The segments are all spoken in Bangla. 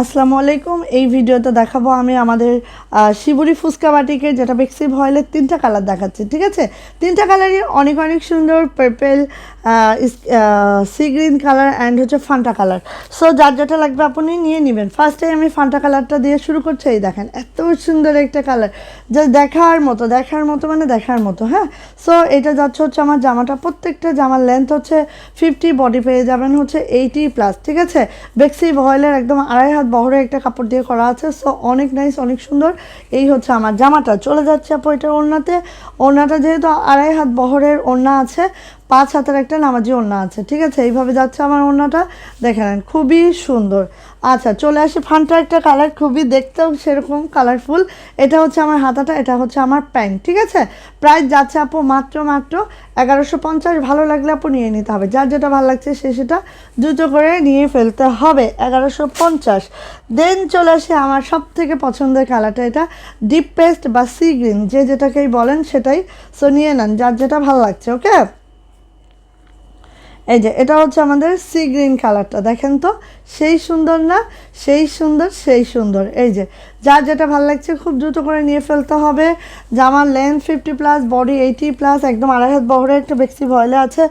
আসসালামু আলাইকুম। এই ভিডিওতে দেখাবো আমি আমাদের শিবুরি ফুচকা বাটিকে, যেটা বেক্সি ভয়েলের তিনটা কালার দেখাচ্ছি, ঠিক আছে? তিনটা কালারই অনেক অনেক সুন্দর purple sea green colour and হচ্ছে ফান্টা কালার সো যার যেটা লাগবে আপনি নিয়ে নেবেন। ফার্স্টে আমি ফান্টা কালারটা দিয়ে শুরু করছি, এই দেখেন, এত সুন্দর একটা কালার যা দেখার মতো দেখার মতো মানে দেখার মতো হ্যাঁ? সো এটা যাচ্ছে হচ্ছে আমার জামাটা, প্রত্যেকটা জামার লেন্থ হচ্ছে ফিফটি বডি পেয়ে যাবেন হচ্ছে এইটি প্লাস ঠিক আছে? বেক্সি ভয়েলের একদম আড়াই হাজার হাত বহরে একটা কাপড় দিয়ে করা আছে সো অনেক নাইস অনেক সুন্দর। এই হচ্ছে আমার জামাটা। চলে যাচ্ছে আপু এটার ওড়নাতে। ওড়নাটা যেহেতু আড়াই হাত বহরের ওড়না আছে, পাঁচ হাতের একটা নামাজি ওড়না আছে, ঠিক আছে? এইভাবে যাচ্ছে আমার ওড়নাটা। দেখে নেন, খুবই সুন্দর। আচ্ছা চলে আসি। ফান্টা একটা কালার খুবই দেখতেও সেরকম কালারফুল এটা হচ্ছে আমার হাতাটা, এটা হচ্ছে আমার প্যান্ট, ঠিক আছে? প্রাইস যাচ্ছে আপু মাত্র মাত্র এগারোশো পঞ্চাশ। ভালো লাগলে আপু নিয়ে নিতে হবে। যার যেটা ভালো লাগছে সে সেটা দ্রুত করে নিয়ে ফেলতে হবে। এগারোশো পঞ্চাশ। দেন চলে আসে, আমার সব থেকে পছন্দের কালারটা এটা ডিপ পেস্ট বা সি গ্রিন যে যেটাকেই বলেন সেটাই। সো নিয়ে নেন, যার যেটা ভালো লাগছে ওকে এই যে, এটা হচ্ছে আমাদের সি গ্রিন কালারটা দেখেন তো? সেই সুন্দর না? সেই সুন্দর সেই সুন্দর। এই যে যার যেটা ভালো লাগছে খুব দ্রুত করে নিয়ে ফেলতে হবে। জামার length fifty plus body eighty plus একদম আড়াই হাত বহরে একটা বেক্সি ভয়েলে আছে।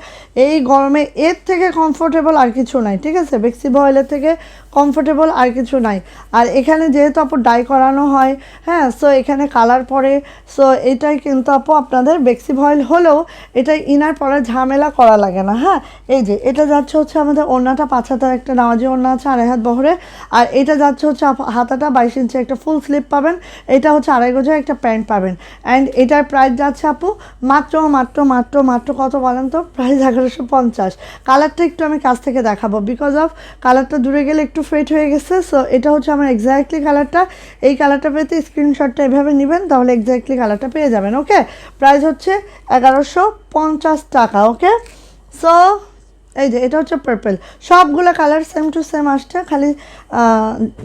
এই গরমে এর থেকে কমফোর্টেবল আর কিছু নাই, ঠিক আছে? বেক্সি ভয়েলের থেকে কমফোর্টেবল আর কিছু নাই। আর এখানে যেহেতু আপু ডাই করানো হয় হ্যাঁ সো এখানে কালার পরে সো এটাই কিন্তু আপু আপনাদের বেক্সি ভয়েল হলেও এটাই ইনার পরে ঝামেলা করা লাগে না হ্যাঁ? এই যে, এটা যাচ্ছে হচ্ছে আমাদের ওড়নাটা পাঁচ হাতার একটা নামাজি ওড়না আছে আড়াই হাত বহরে। আর এটা যাচ্ছে হচ্ছে হাতাটা বাইশ ইঞ্চি একটা ফুল স্লিপ পাবেন। এটা হচ্ছে আড়াই গজের একটা প্যান্ট পাবেন। অ্যান্ড এটার প্রাইস যাচ্ছে আপু মাত্র মাত্র মাত্র মাত্র কত বলেন তো? প্রাইস এগারোশো পঞ্চাশ। কালারটা একটু আমি কাছ থেকে দেখাবো। বিকজ অফ কালারটা দূরে গেলে একটু ফেট হয়ে গেছে সো এটা হচ্ছে আমার এক্স্যাক্টলি কালারটা এই কালারটা পেতে স্ক্রিনশটটা এভাবে নেবেন, তাহলে এক্স্যাক্টলি কালারটা পেয়ে যাবেন ওকে প্রাইস হচ্ছে এগারোশো পঞ্চাশ টাকা ওকে সো এই যে, এটা হচ্ছে পার্পেল সবগুলো কালার সেম টু সেম আসছে, খালি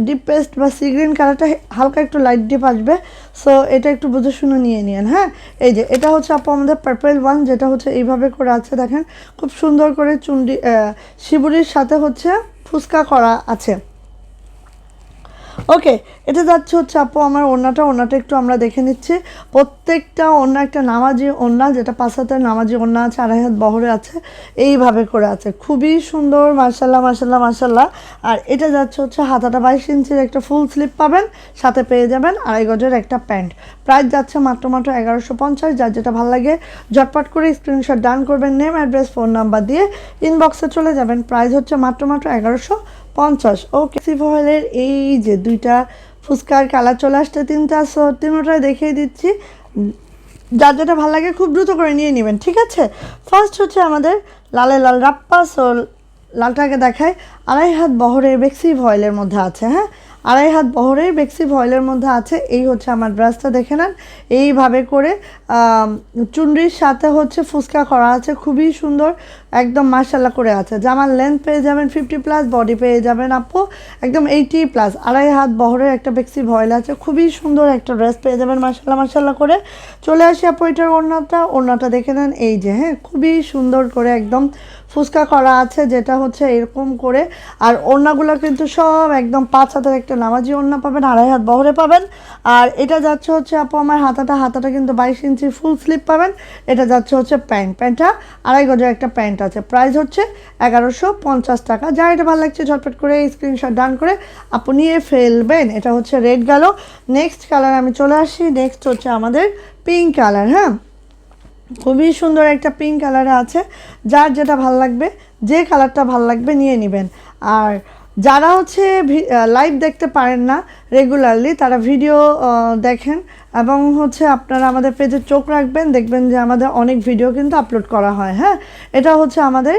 ডিপ পেস্ট বা সি গ্রিন কালারটা হালকা একটু লাইট ডিপ আসবে। সো এটা একটু বুঝে শুনে নিয়ে নিন হ্যাঁ? এই যে, এটা হচ্ছে আপু আমাদের পার্পেল ওয়ান যেটা হচ্ছে এইভাবে করে আছে, দেখেন। খুব সুন্দর করে চুন্ডি শিবুরির সাথে হচ্ছে ফুচকা করা আছে। ওকে এটা যাচ্ছে হচ্ছে আপু আমার ওড়নাটা ওড়নাটা একটু আমরা দেখে নিচ্ছি। প্রত্যেকটা অন্য একটা নামাজি ওড়না, যেটা পাঁচ হাতের নামাজি ওড়না আছে, আড়াই হাত বহরে আছে, এইভাবে করে আছে। খুবই সুন্দর মার্শাল্লাহ মার্শাল্লাহ মার্শাল্লাহ আর এটা যাচ্ছে হচ্ছে হাতাটা বাইশ ইঞ্চির একটা ফুল স্লিপ পাবেন, সাথে পেয়ে যাবেন আড়াই গজের একটা প্যান্ট। প্রাইস যাচ্ছে মাত্র মাত্র এগারোশো পঞ্চাশ, যার যেটা ভালো লাগে, ঝটপট করে স্ক্রিনশট ডান করবেন, নেম, অ্যাড্রেস, ফোন নাম্বার দিয়ে ইনবক্সে চলে যাবেন। প্রাইস হচ্ছে মাত্র মাত্র এগারোশো পঞ্চাশ। ওকে সিভয়েলের এই যে দুইটা ফুচকার কালার চলে আসছে, তিনটা, সো তিনটা দেখিয়ে দিচ্ছি। যার যেটা ভালো লাগে খুব দ্রুত করে নিয়ে নেবেন, ঠিক আছে? ফার্স্ট হচ্ছে আমাদের লালে লাল রাপ্পা, সো লালটাকে দেখায় আড়াই হাত বহরের বেক্সি ভয়েলের মধ্যে আছে হ্যাঁ? আড়াই হাত বহরের বেক্সি ভয়েলের মধ্যে আছে, এই হচ্ছে আমার ব্রাশটা, দেখে নেন। এইভাবে করে চুনরির সাথে হচ্ছে ফুচকা করা আছে, খুবই সুন্দর, একদম মার্শাল্লা করে আছে। জামার লেন্থ পেয়ে যাবেন ফিফটি প্লাস বডি পেয়ে যাবেন আপু, একদম এইটি প্লাস আড়াই হাত বহরের একটা বেক্সি ভয়েল আছে, খুবই সুন্দর একটা ড্রেস পেয়ে যাবেন মার্শাল্লাহ মার্শাল্লাহ করে। চলে আসি আপু, এটার ওড়নাটা। ওড়নাটা দেখে নেন, এই যে হ্যাঁ? খুবই সুন্দর করে একদম ফুচকা করা আছে, যেটা হচ্ছে এরকম করে আর ওড়নাগুলো কিন্তু সব একদম পাঁচ হাতের একটা নামাজি ওড়না পাবেন, আড়াই হাত বহরে পাবেন। আর এটা যাচ্ছে হচ্ছে আপু আমার হাতাটা হাতাটা কিন্তু বাইশ ইঞ্চি ফুল স্লিপ পাবেন। এটা যাচ্ছে হচ্ছে প্যান্ট। প্যান্টটা আড়াই গজের একটা প্যান্ট আছে। প্রাইস হচ্ছে এগারোশো পঞ্চাশ টাকা। যা এটা ভালো লাগছে, ঝটপট করে স্ক্রিনশট ডান করে আপনি ফেলবেন। এটা হচ্ছে রেড গেল। নেক্সট কালার আমি চলে আসি। নেক্সট হচ্ছে আমাদের পিঙ্ক কালার হ্যাঁ? খুবই সুন্দর একটা পিঙ্ক কালারে আছে। যার যেটা ভালো লাগবে, যে কালারটা ভালো লাগবে নিয়ে নেবেন। আর যারা হচ্ছে লাইভ দেখতে পারেন না রেগুলারলি তারা ভিডিও দেখেন এবং হচ্ছে আপনারা আমাদের পেজে চোখ রাখবেন, দেখবেন যে আমাদের অনেক ভিডিও কিন্তু আপলোড করা হয় হ্যাঁ? এটা হচ্ছে আমাদের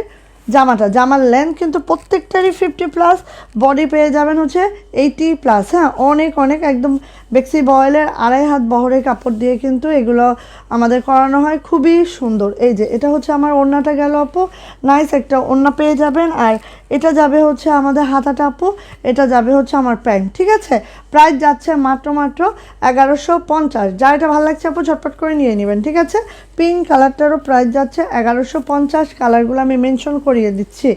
জামাটা, জামার লেন্থ কিন্তু প্রত্যেকটারই ফিফটি প্লাস বডি পেয়ে যাবেন হচ্ছে এইটি প্লাস হ্যাঁ? অনেক অনেক একদম বেক্সি বয়েলের আড়াই হাত বহরের কাপড় দিয়ে কিন্তু এগুলো আমাদের করানো হয়। খুবই সুন্দর। এই যে, এটা হচ্ছে আমার ওড়নাটা গেল আপু। নাইস একটা ওড়না পেয়ে যাবেন। আর এটা যাবে হচ্ছে আমাদের হাতাটা আপু। এটা যাবে হচ্ছে আমার প্যান্ট ঠিক আছে? প্রাইস যাচ্ছে মাত্র মাত্র এগারোশো পঞ্চাশ। যা এটা ভালো লাগছে আপু, ঝটপট করে নিয়ে নেবেন, ঠিক আছে? পিঙ্ক কালারটারও প্রাইস যাচ্ছে এগারোশো পঞ্চাশ। কালারগুলো আমি মেনশন করি পরিয়ে দিচ্ছি।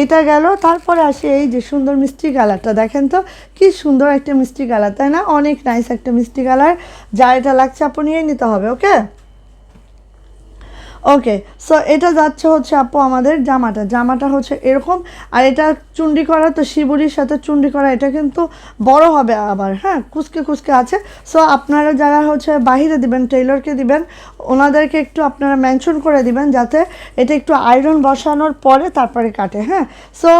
এটা গেল, তারপরে আসে এই যে সুন্দর মিষ্টি কালারটা। দেখেন তো, কি সুন্দর একটা মিষ্টি কালার, তাই না? অনেক নাইস একটা মিষ্টি কালার। যা এটা লাগছে আপনি নিয়ে নিতে হবে ওকে ওকে সো এটা যাচ্ছে হচ্ছে আপু আমাদের জামাটা। জামাটা হচ্ছে এরকম, আর এটা চুন্ডি করা, তো শিবুরির সাথে চুন্ডি করা, এটা কিন্তু বড় হবে আবার হ্যাঁ কুচকে কুচকে আছে। সো আপনারা যারা হচ্ছে বাহিরে দিবেন, টেইলরকে দিবেন, ওনাদেরকে একটু আপনারা মেনশন করে দিবেন, যাতে এটা একটু আয়রন বসানোর পরে তারপরে কাটে হ্যাঁ। সো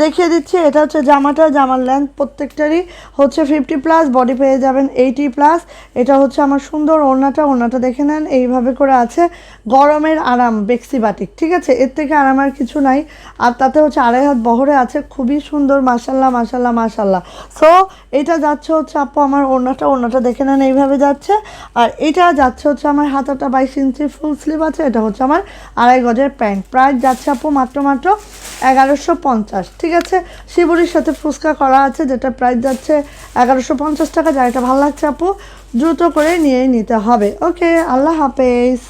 দেখিয়ে দিচ্ছি, এটা হচ্ছে জামাটা, জামার লেন্থ প্রত্যেকটারই হচ্ছে ফিফটি প্লাস বডি পেয়ে যাবেন এইটি প্লাস এটা হচ্ছে আমার সুন্দর ওড়নাটা ওড়নাটা দেখে নেন, এইভাবে করে আছে। গরমের আরাম, বেক্সি বাটিক, ঠিক আছে? এর থেকে আরাম আর কিছু নাই। আর তাতে হচ্ছে আড়াই হাত বহরে আছে, খুবই সুন্দর মাসাল্লাহ মাসাল্লাহ মাসাল্লাহ সো এটা যাচ্ছে হচ্ছে আপু আমার ওড়নাটা ওড়নাটা দেখে নেন এইভাবে যাচ্ছে। আর এটা যাচ্ছে হচ্ছে আমার হাতাটা বাইশ ইঞ্চি ফুল স্লিভ আছে, এটা হচ্ছে আমার আড়াই গজের প্যান্ট। প্রাইস যাচ্ছে আপু মাত্র মাত্র এগারোশো পঞ্চাশ, ঠিক আছে? শিবুরির সাথে ফুচকা করা আছে, যেটা প্রাইস যাচ্ছে এগারোশো পঞ্চাশ টাকা যা এটা ভালো লাগছে আপু, দ্রুত করে নিয়ে নিতে হবে। ওকে আল্লাহ হাফেজ।